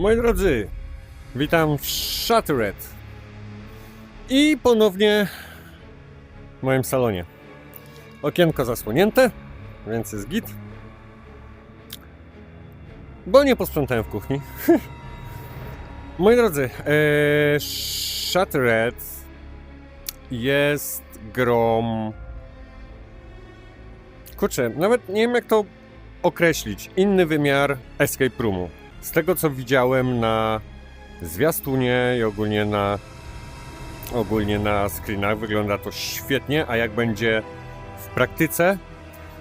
Moi drodzy, witam w Shattered i ponownie w moim salonie. Okienko zasłonięte, więc jest git. Bo nie posprzątałem w kuchni. Moi drodzy, e, Shattered jest grą... Kurczę, nawet nie wiem jak to określić. Inny wymiar Escape Roomu. Z tego co widziałem na zwiastunie i ogólnie na ogólnie na screenach wygląda to świetnie, a jak będzie w praktyce,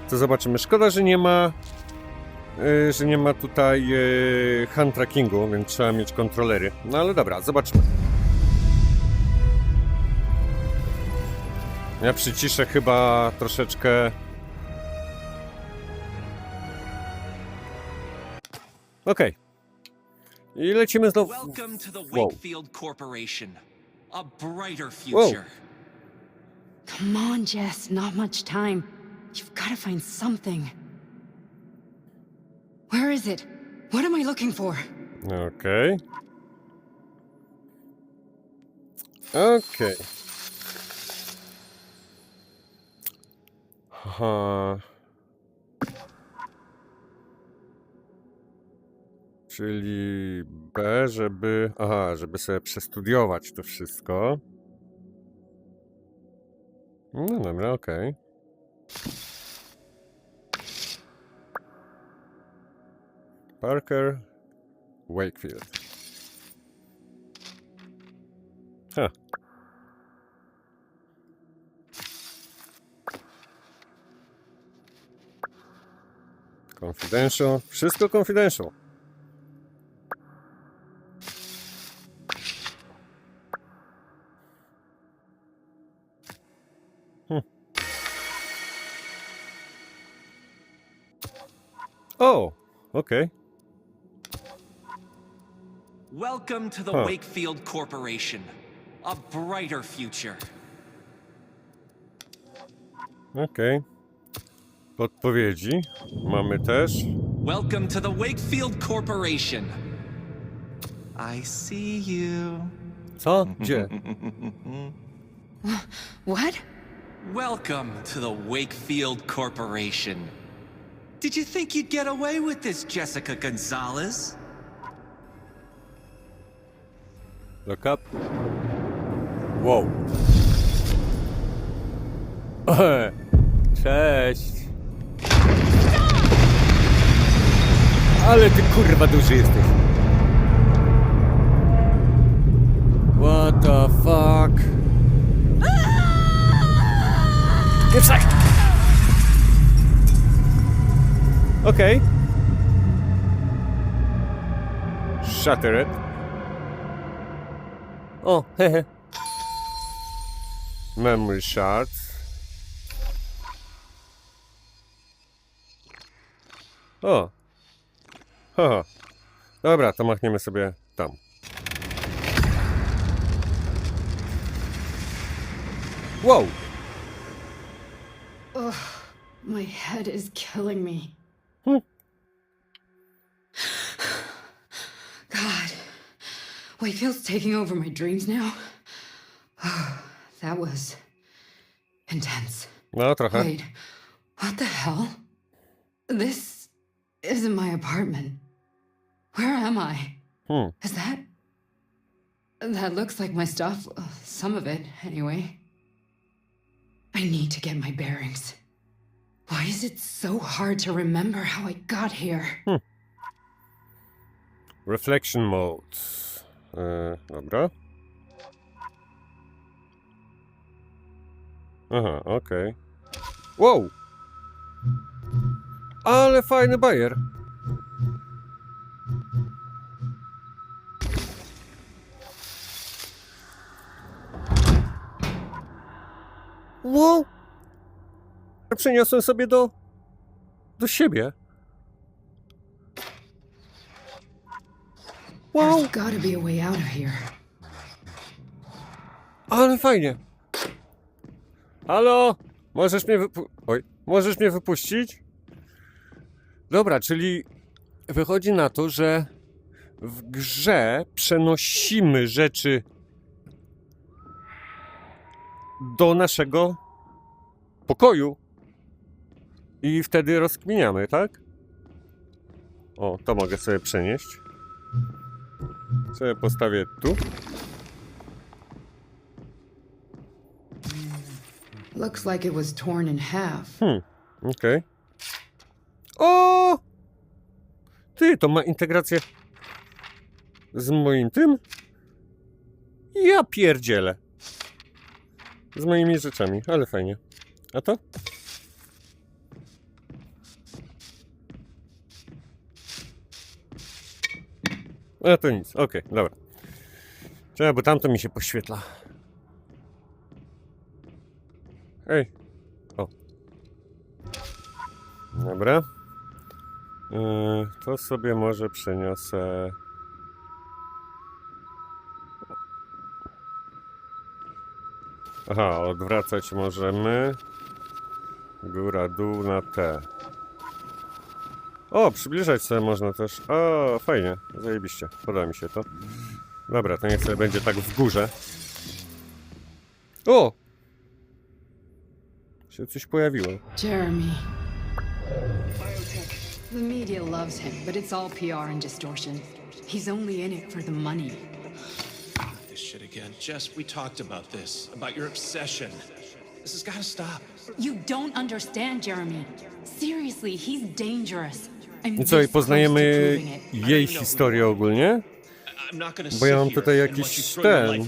to zobaczymy. Szkoda, że nie ma yy, że nie ma tutaj yy, hand trackingu, więc trzeba mieć kontrolery. No ale dobra, zobaczmy. Ja przyciszę chyba troszeczkę Okej. I lecimy znowu. Welcome to the Whoa. Wakefield Corporation. A brighter future. Come on, Jess, not much time. You've got to find something. Where is it? What am I looking for? Okej. Okej. Aha. Czyli B, żeby. Aha, żeby sobie przestudiować to wszystko. No dobra, okej. Parker Wakefield. Ha. Confidential. Wszystko confidential. O, okay. Welcome to the Huh. Wakefield Corporation. A brighter future. Okej. Podpowiedzi mamy też. Welcome to the Wakefield Corporation. I see you. Co? Gdzie? What? Welcome to the Wakefield Corporation. Did you think you'd get away with this, Jessica Gonzalez? Look up. Wow. Cześć. Ale ty kurwa duży jesteś. What the fuck? Wszak! Okej. Shattered. O, hehe. Memory shard. O. Haha. Dobra, to machniemy sobie tam. Wow! My head is killing me. God. Wakefield's taking over my dreams now. that was intense. No, trochę. Wait, what the hell? This isn't my apartment. Where am I? Hmm. Is that. That looks like my stuff. Uh, Some of it, anyway. I need to get my bearings. Why is it so hard to remember how I got here? Hmm. Reflection mode. E, dobra. Aha, okej. Wow! Ale fajny bajer. Wow! Przeniosłem sobie do... do siebie. Wow! There's gotta be a way out of here. Ale fajnie. Halo? Możesz mnie wypu... Oj, możesz mnie wypuścić? Dobra, czyli wychodzi na to, że w grze przenosimy rzeczy do naszego pokoju i wtedy rozkminiamy, tak? O, to mogę sobie przenieść. Sobie postawię tu. Looks like it was torn in half. Okej. O! Ty, to ma integrację z moim tym? Ja pierdzielę. Z moimi rzeczami, ale fajnie. A to? A to nic, okej, dobra. Czekaj, bo tamto mi się poświetla. Ej. O. Dobra. Yy, to sobie może przeniosę. Aha, odwracać możemy. Góra, dół na T. O, przybliżać sobie można też. O, fajnie, zajebiście. Podoba mi się to. Dobra, to niech sobie będzie tak w górze. O! Się coś pojawiło. Jeremy. The media loves him, but it's all PR and distortion. He's only in it for the money. This shit again. Jess, we talked about this, about your obsession. This has got to stop. You don't understand, Jeremy. Seriously, he's dangerous. I co, i poznajemy jej historię ogólnie? Bo ja mam tutaj jakiś ten-!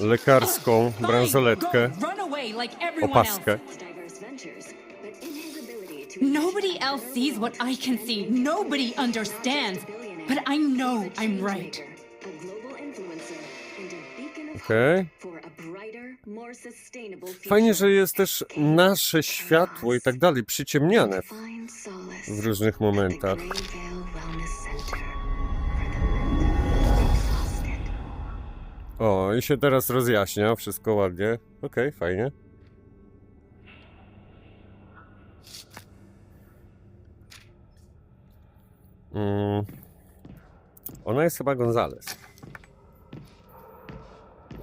Lekarską Fine, bransoletkę, opaskę. Nobody else sees what I can see. Nobody understands. But I know I'm right. Okej. Fajnie, że jest też nasze światło i tak dalej przyciemniane w- różnych momentach. O, i się teraz rozjaśnia, wszystko ładnie. Okej, fajnie. Mm. Ona jest chyba Gonzales.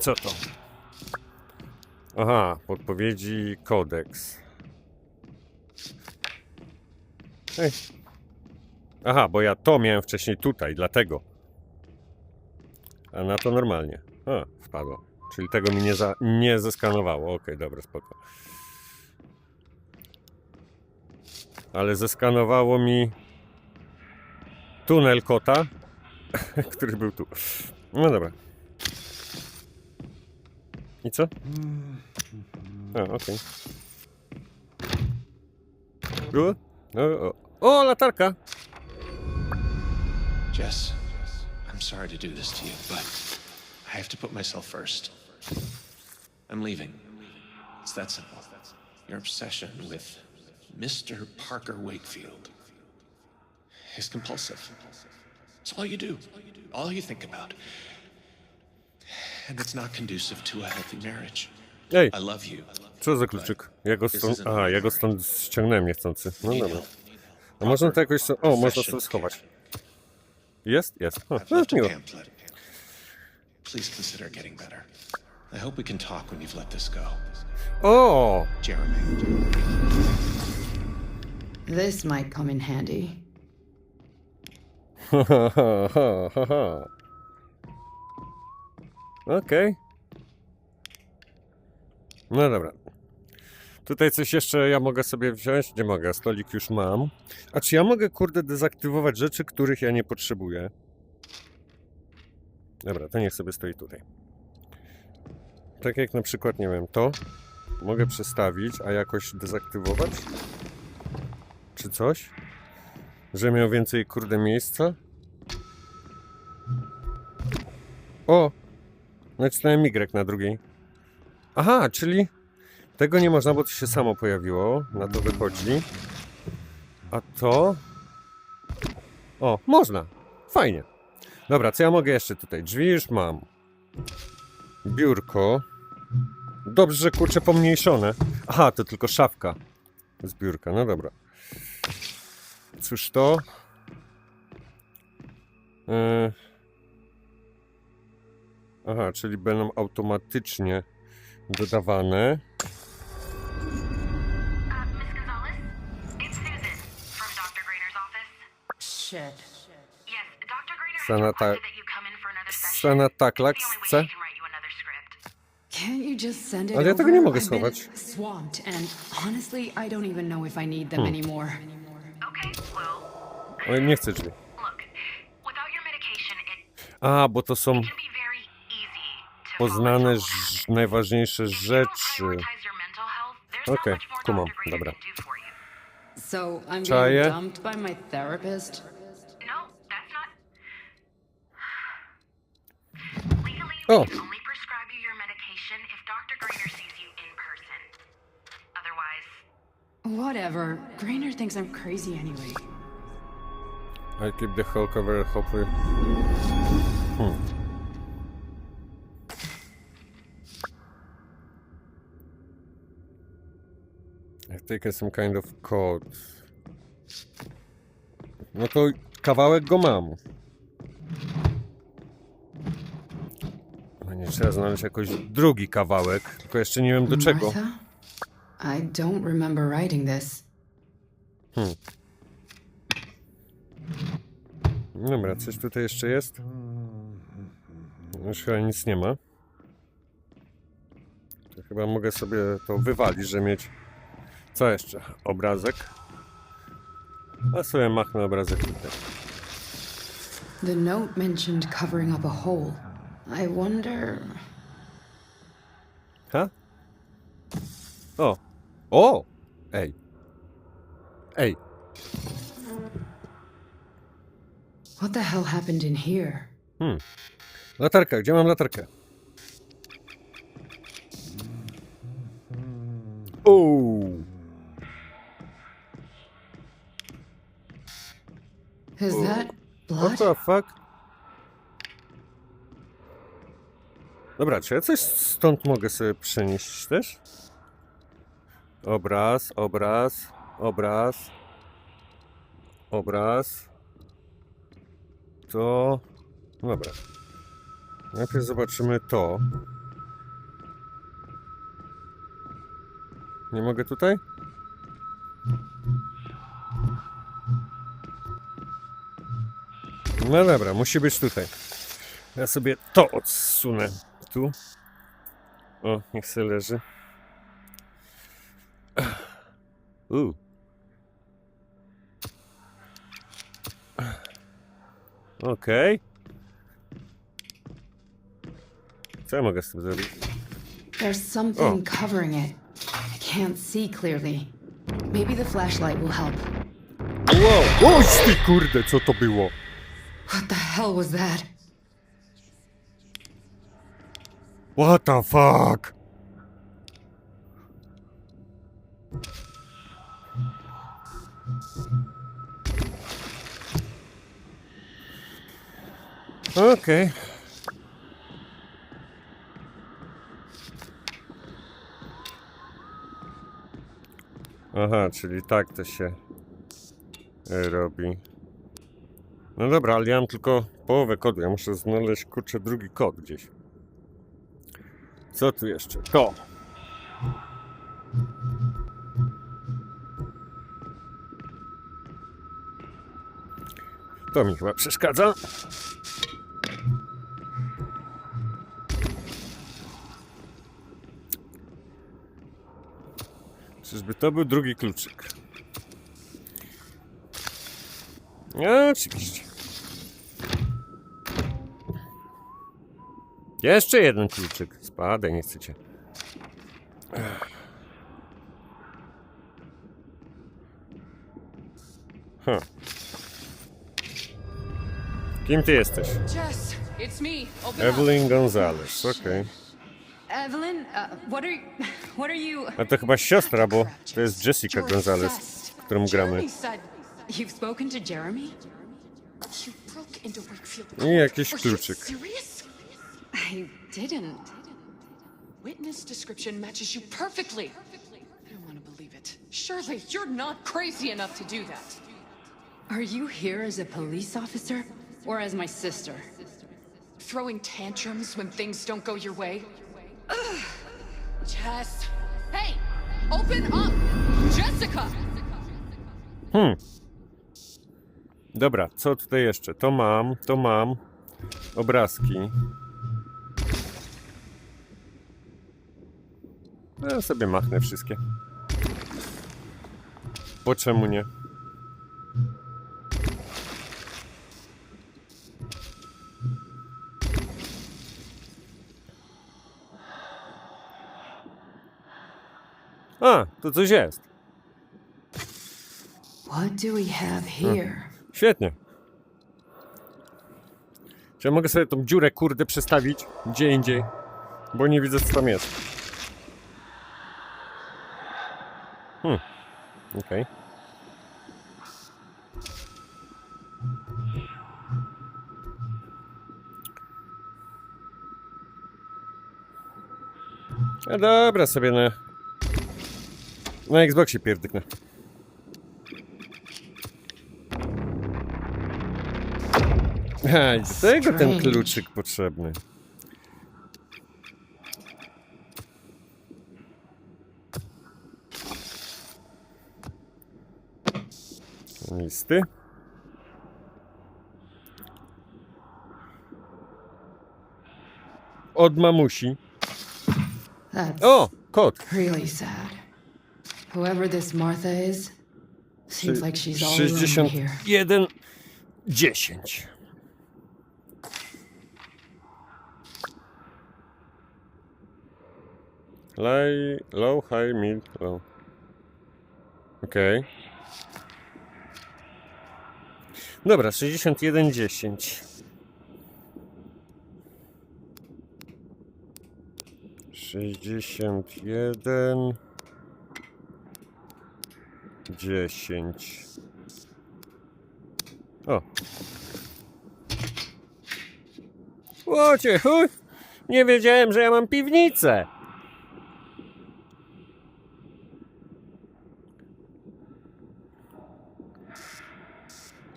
Co to? Aha, podpowiedzi kodeks. Ej. Aha, bo ja to miałem wcześniej tutaj, dlatego. A na to normalnie. A, wpadło. Czyli tego mi nie, za, nie zeskanowało. Okej, dobra, spoko. Ale zeskanowało mi tunel kota, który był tu. No dobra. I co? Mm. A, okej. O, o, o. o, latarka! Jess, I'm sorry to do this to you, but I have to put myself first. I'm leaving. It's that simple. Your obsession with Mr. Parker Wakefield is compulsive. It's all you do, all you think about. And it's not conducive to a healthy marriage. Ej, I love you. co za kluczyk? Ja go stąd... Aha, ja go stąd ściągnąłem niechcący. No dobra. A można to jakoś... so- O, można sobie schować. Jest? Jest. O, I've no, left a miło. pamphlet. Please consider getting better. I hope we can talk when you've let this go. O! Jeremy. This might come in handy. Ha, ha, ha, ha, ha, Okej. No dobra. Tutaj coś jeszcze ja mogę sobie wziąć? Nie mogę, stolik już mam. A czy ja mogę, kurde, dezaktywować rzeczy, których ja nie potrzebuję? Dobra, to niech sobie stoi tutaj. Tak jak na przykład, nie wiem, to mogę przestawić, a jakoś dezaktywować? Czy coś? Że miał więcej, kurde, miejsca? O! Nacisnąłem Y na drugiej. Aha, czyli tego nie można, bo to się samo pojawiło. Na to wychodzi. A to... O, można. Fajnie. Dobra, co ja mogę jeszcze tutaj? Drzwi już mam. Biurko. Dobrze, że kurczę pomniejszone. Aha, to tylko szafka z biurka. No dobra. Cóż to? E... Aha, czyli będą automatycznie dodawane. Sanata- requested that you come in for another session. Scena taklak It's the only way chce. Ale ja tego nie mogę schować. Swamped, and honestly, I don't even know if I need them Hmm. anymore. Okay, well, Ale nie chcę drzwi. A, bo to są can be very easy to poznane najważniejsze rzeczy. Okej, more kumam, dobra. Czaję. therapist? No, Oh. Whatever. Grainer thinks I'm crazy anyway. I keep the whole cover hopefully. Hmm. I've taken some kind of code. No to kawałek go mam. No nie trzeba znaleźć jakoś drugi kawałek, tylko jeszcze nie wiem do czego. Martha? I don't remember writing this. Dobra, coś tutaj jeszcze jest? Już chyba nic nie ma. To chyba mogę sobie to wywalić, że mieć... Co jeszcze? Obrazek. A sobie machnę obrazek tutaj. The note mentioned covering up a hole. I wonder. Ha? O! O! Ej! Ej! What the hell happened in here? Latarka, gdzie mam latarkę? Uuu! Is that What blood? the fuck? Dobra, czy ja coś stąd mogę sobie przenieść też? Obraz, obraz, obraz, obraz. To... Dobra. Najpierw zobaczymy to. Nie mogę tutaj? No dobra, musi być tutaj. Ja sobie to odsunę. Tu. O, niech se leży. U. Okej. Co ja mogę z tym zrobić? There's something covering it. I can't see clearly. Maybe the flashlight will help. Wow! Oś ty kurde, co to było? What the hell was that? What the fuck? Okej. Aha, czyli tak to się e, robi. No dobra, ale ja mam tylko połowę kodu. Ja muszę znaleźć kurczę drugi kod gdzieś. Co tu jeszcze? To. To mi chyba przeszkadza. Czyżby to był drugi kluczyk? No, oczywiście. Jeszcze jeden kluczyk. Spadaj, nie chcecie. Huh. Kim ty jesteś? Jess, it's me. Open Evelyn Gonzalez, okej. Evelyn, uh, what are what are you? A to chyba siostra, bo to jest Jessica Gonzalez, którą gramy. You've spoken to Jeremy. You broke into Wakefield. I jakiś kluczyk. serious? I didn't. Witness description matches you perfectly. I don't want to believe it. Surely you're not crazy enough to do that. Are you here as a police officer? Or as my sister? Throwing tantrums when things don't go your way? Ugh. Jess! Hey! Open up! Jessica! Hmm. Dobra, co tutaj jeszcze? To mam, to mam. Obrazki. Ja sobie machnę wszystkie. Po czemu nie? A, to coś jest. What do we have here? Świetnie. Czy ja mogę sobie tą dziurę, kurde, przestawić gdzie indziej? Bo nie widzę, co tam jest. Hmm. Okej. No dobra, sobie na... Na Xboxie pierdyknę. A, do tego ten kluczyk potrzebny. Listy. Od mamusi. That's O, kot. really sad. Whoever this Martha is, seems like she's all alone 61, here. 10. Low, low, high, mid, low. Okej. Dobra, 61, 10. 61 10 O. Łocie! Nie wiedziałem, że ja mam piwnicę.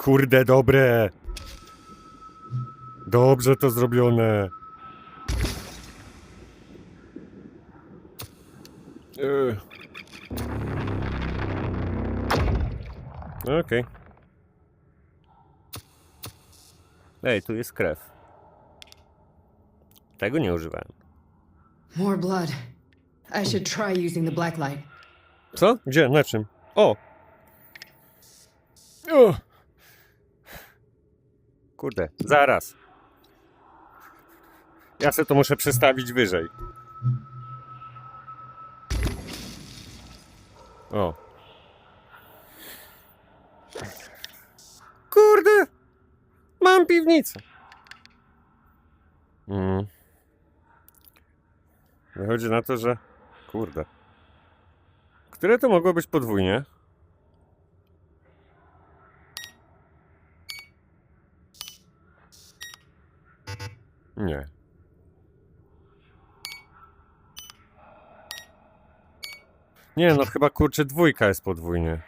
Kurde, dobre. Dobrze to zrobione. Yy. Okej. Ej, tu jest krew. Tego nie używałem. More blood. I should try using the black light. Co? Gdzie? Na czym? O! o! Kurde, zaraz. Ja se to muszę przestawić wyżej. O. Kurde! Mam piwnicę. Mm. Wychodzi na to, że... Kurde. Które to mogło być podwójnie? Nie. Nie, no chyba kurczę dwójka jest podwójnie.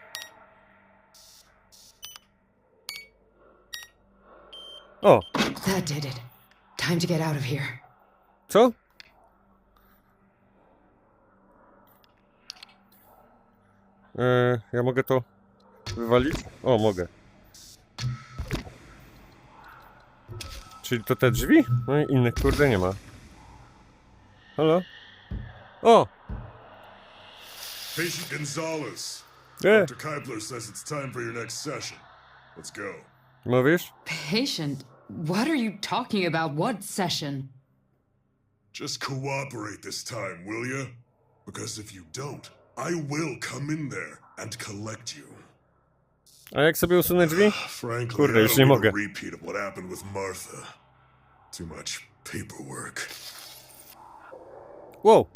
O, That did it. Time to get out of here. co? E, ja mogę to wywalić? O, mogę. Czyli to te drzwi? No i innych kurde nie ma. Halo? O! Patient Gonzalez. E, Dr. Keibler says it's time for your next session. Let's go. mówisz? Patient? What are you talking about? What session? Just cooperate this time, will ya? Because if you don't, I will come in there and collect you. A jak sobie usunę drzwi? Frankly, Kurde, już nie mogę. Wow.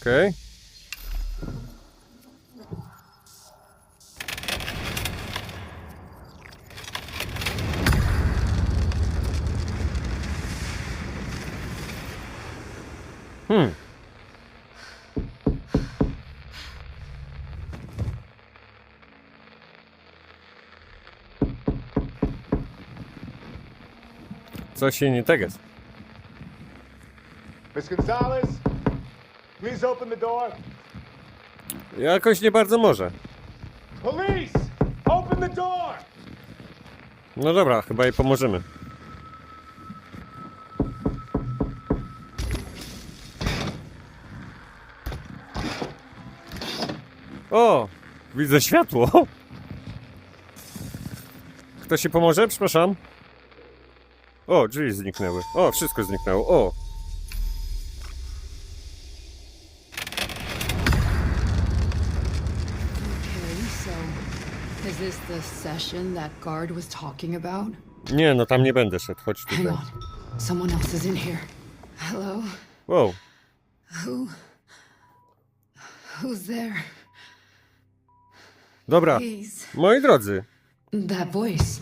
Okej. Hmm. Coś się nie tak jest. Miss Gonzalez, please open the door. Jakoś nie bardzo może. Police, open the door. No dobra, chyba jej pomożemy. O! Widzę światło! Kto się pomoże? Przepraszam. O, drzwi zniknęły. O, wszystko zniknęło. O! Okay, so is this the session that guard was talking about? Nie, no tam nie będę szedł. Chodź Hang tutaj. on. Someone else is in here. Hello? Wow. Who? Who's there? Dobra. Please. Moi drodzy, That voice.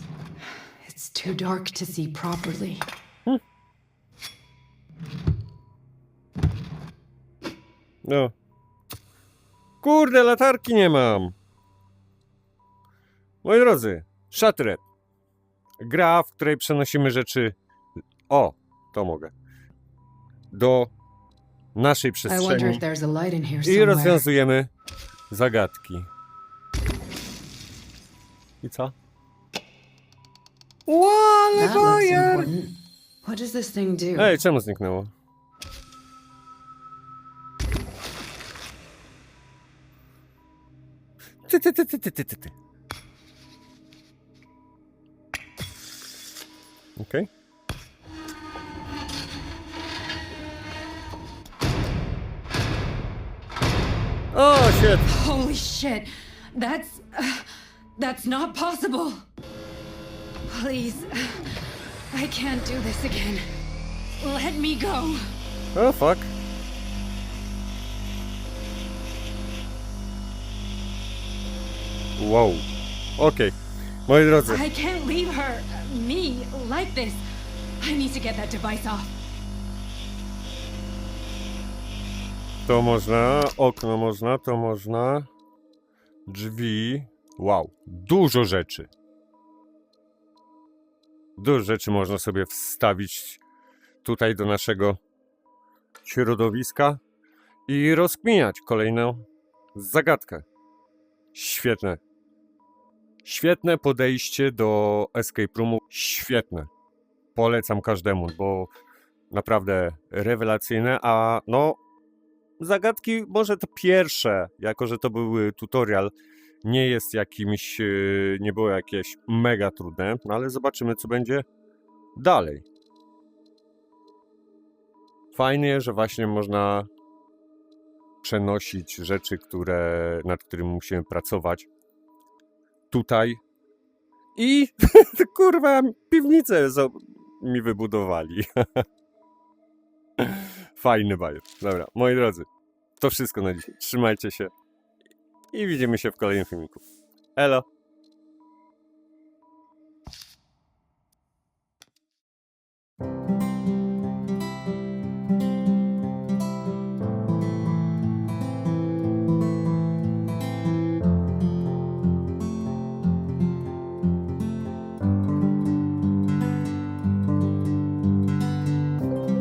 Too dark to see properly. No. Kurde, latarki nie mam. Moi drodzy, Shattered. Gra, w której przenosimy rzeczy. O, to mogę. Do naszej przestrzeni i rozwiązujemy zagadki. I co? Łale That looks important. What does this thing do? Ej, czemu zniknęło? Ty, ty, ty, ty, ty, ty, ty, ty. Okej. O, shit. Holy shit! That's. Uh, that's not possible! Please. I can't do this again. Let me go! O, fuck. Wow. Okej. Moi drodzy, I can't leave her, me, like this. I need to get that device off. to można, okno można, to można, drzwi. Wow, dużo rzeczy. Dużo rzeczy można sobie wstawić tutaj do naszego środowiska i rozkminiać kolejną zagadkę. Świetne. Świetne podejście do escape roomu. Świetne. Polecam każdemu, bo naprawdę rewelacyjne, a no zagadki może to pierwsze, jako że to był tutorial, nie jest jakimś, e, nie było jakieś mega trudne, no ale zobaczymy co będzie dalej. Fajnie, że właśnie można przenosić rzeczy, które, nad którymi musimy pracować tutaj i kurwa piwnicę mi wybudowali. Fajny bajer. Dobra, moi drodzy, to wszystko na dzisiaj. Trzymajcie się i widzimy się w kolejnym filmiku. Elo!